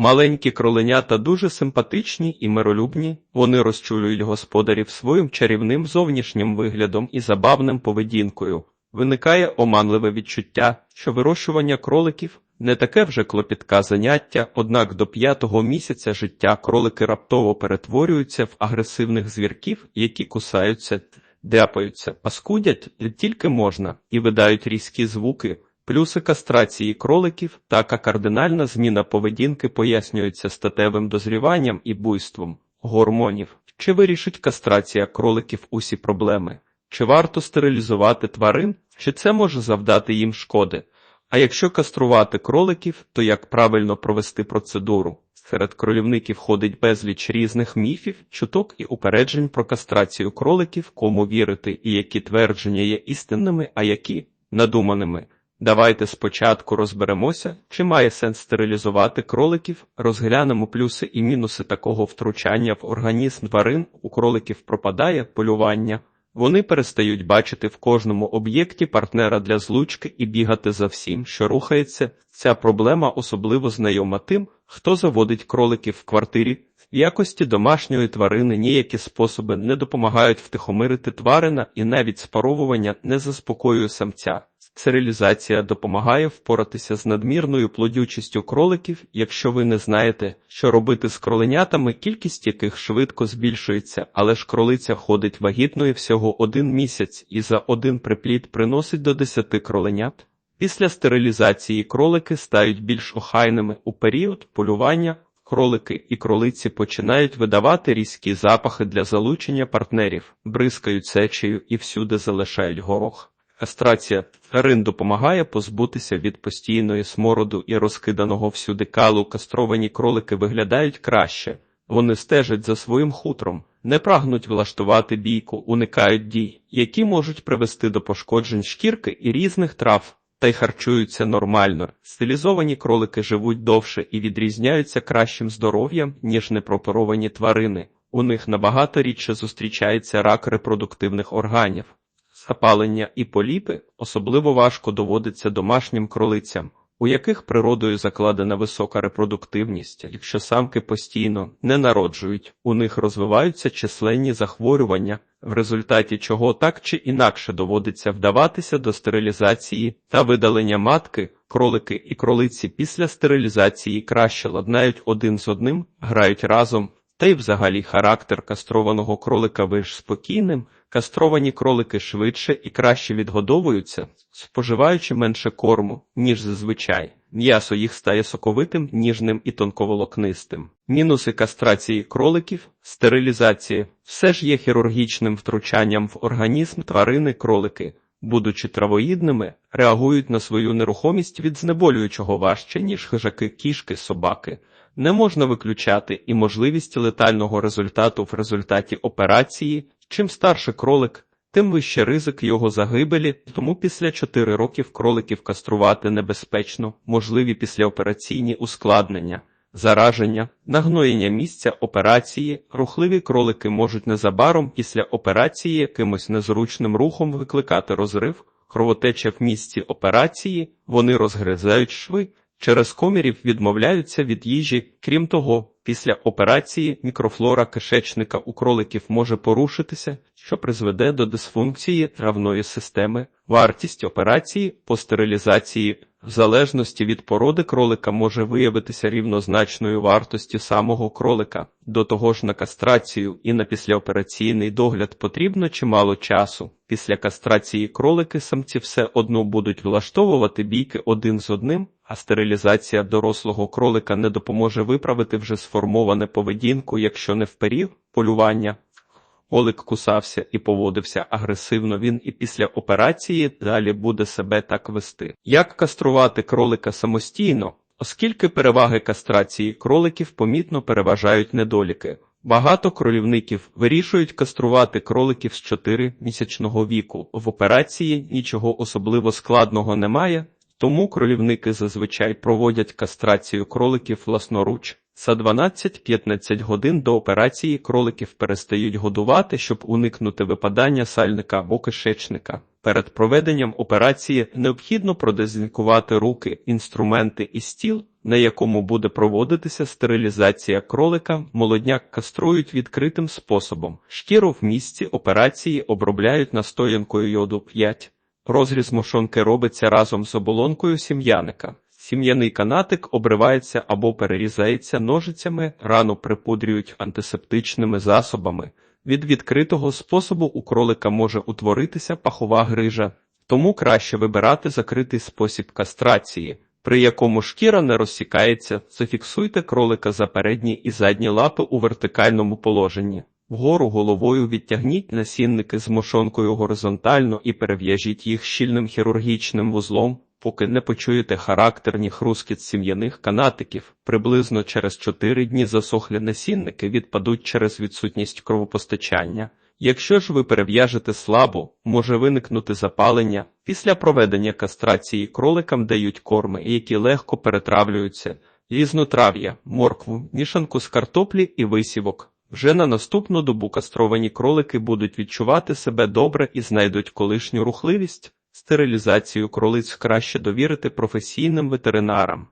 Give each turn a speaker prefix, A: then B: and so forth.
A: Маленькі кроленята дуже симпатичні і миролюбні, вони розчулюють господарів своїм чарівним зовнішнім виглядом і забавним поведінкою. Виникає оманливе відчуття, що вирощування кроликів не таке вже клопітка заняття, однак до п'ятого місяця життя кролики раптово перетворюються в агресивних звірків, які кусаються, дяпаються, паскудять тільки можна і видають різкі звуки. Плюси кастрації кроликів така кардинальна зміна поведінки пояснюється статевим дозріванням і буйством гормонів. Чи вирішить кастрація кроликів усі проблеми? Чи варто стерилізувати тварин, чи це може завдати їм шкоди? А якщо каструвати кроликів, то як правильно провести процедуру? Серед кролівників ходить безліч різних міфів, чуток і упереджень про кастрацію кроликів, кому вірити і які твердження є істинними, а які надуманими. Давайте спочатку розберемося, чи має сенс стерилізувати кроликів, розглянемо плюси і мінуси такого втручання в організм тварин. У кроликів пропадає полювання. Вони перестають бачити в кожному об'єкті партнера для злучки і бігати за всім, що рухається. Ця проблема особливо знайома тим, хто заводить кроликів в квартирі. В якості домашньої тварини ніякі способи не допомагають втихомирити тварина і навіть спаровування не заспокоює самця. Стерилізація допомагає впоратися з надмірною плодючістю кроликів, якщо ви не знаєте, що робити з кроленятами, кількість яких швидко збільшується, але ж кролиця ходить вагітною всього один місяць і за один приплід приносить до 10 кроленят. Після стерилізації кролики стають більш охайними у період полювання. Кролики і кролиці починають видавати різкі запахи для залучення партнерів, бризкають сечею і всюди залишають горох. Кастрація тварин допомагає позбутися від постійної смороду і розкиданого всюди калу. Кастровані кролики виглядають краще. Вони стежать за своїм хутром, не прагнуть влаштувати бійку, уникають дій, які можуть привести до пошкоджень шкірки і різних трав, та й харчуються нормально. Стилізовані кролики живуть довше і відрізняються кращим здоров'ям, ніж непроперовані тварини. У них набагато рідше зустрічається рак репродуктивних органів. Запалення і поліпи особливо важко доводиться домашнім кролицям, у яких природою закладена висока репродуктивність, якщо самки постійно не народжують, у них розвиваються численні захворювання, в результаті чого так чи інакше доводиться вдаватися до стерилізації та видалення матки, кролики і кролиці після стерилізації краще ладнають один з одним, грають разом. Та й взагалі характер кастрованого кролика виш спокійним, кастровані кролики швидше і краще відгодовуються, споживаючи менше корму, ніж зазвичай. М'ясо їх стає соковитим, ніжним і тонковолокнистим. Мінуси кастрації кроликів, стерилізації все ж є хірургічним втручанням в організм тварини кролики. Будучи травоїдними, реагують на свою нерухомість від знеболюючого важче, ніж хижаки, кішки, собаки. Не можна виключати і можливість летального результату в результаті операції. Чим старше кролик, тим вище ризик його загибелі, тому після 4 років кроликів каструвати небезпечно, можливі післяопераційні ускладнення, зараження, нагноєння місця операції, рухливі кролики можуть незабаром після операції якимось незручним рухом викликати розрив, кровотеча в місці операції, вони розгризають шви. Через комірів відмовляються від їжі. Крім того, після операції мікрофлора кишечника у кроликів може порушитися, що призведе до дисфункції травної системи. Вартість операції по стерилізації в залежності від породи кролика може виявитися рівнозначною вартості самого кролика. До того ж на кастрацію і на післяопераційний догляд потрібно чимало часу. Після кастрації кролики самці все одно будуть влаштовувати бійки один з одним, а стерилізація дорослого кролика не допоможе виправити вже сформоване поведінку, якщо не в період полювання. Олик кусався і поводився агресивно. Він і після операції далі буде себе так вести. Як каструвати кролика самостійно, оскільки переваги кастрації кроликів помітно переважають недоліки. Багато кролівників вирішують каструвати кроликів з 4-місячного віку. В операції нічого особливо складного немає, тому кролівники зазвичай проводять кастрацію кроликів власноруч. За 12-15 годин до операції кроликів перестають годувати, щоб уникнути випадання сальника або кишечника. Перед проведенням операції необхідно продезінфікувати руки, інструменти і стіл, на якому буде проводитися стерилізація кролика. Молодняк каструють відкритим способом. Шкіру в місці операції обробляють настоянкою йоду 5. Розріз мошонки робиться разом з оболонкою сім'яника. Сім'яний канатик обривається або перерізається ножицями, рану припудрюють антисептичними засобами. Від відкритого способу у кролика може утворитися пахова грижа, тому краще вибирати закритий спосіб кастрації, при якому шкіра не розсікається. Зафіксуйте кролика за передні і задні лапи у вертикальному положенні. Вгору головою відтягніть насінники з мошонкою горизонтально і перев'яжіть їх щільним хірургічним вузлом, поки не почуєте характерні хрускіт сім'яних канатиків. Приблизно через 4 дні засохлі насінники відпадуть через відсутність кровопостачання. Якщо ж ви перев'яжете слабо, може виникнути запалення. Після проведення кастрації кроликам дають корми, які легко перетравлюються, різнотрав'я, моркву, мішанку з картоплі і висівок. Вже на наступну добу кастровані кролики будуть відчувати себе добре і знайдуть колишню рухливість. Стерилізацію кролиць краще довірити професійним ветеринарам.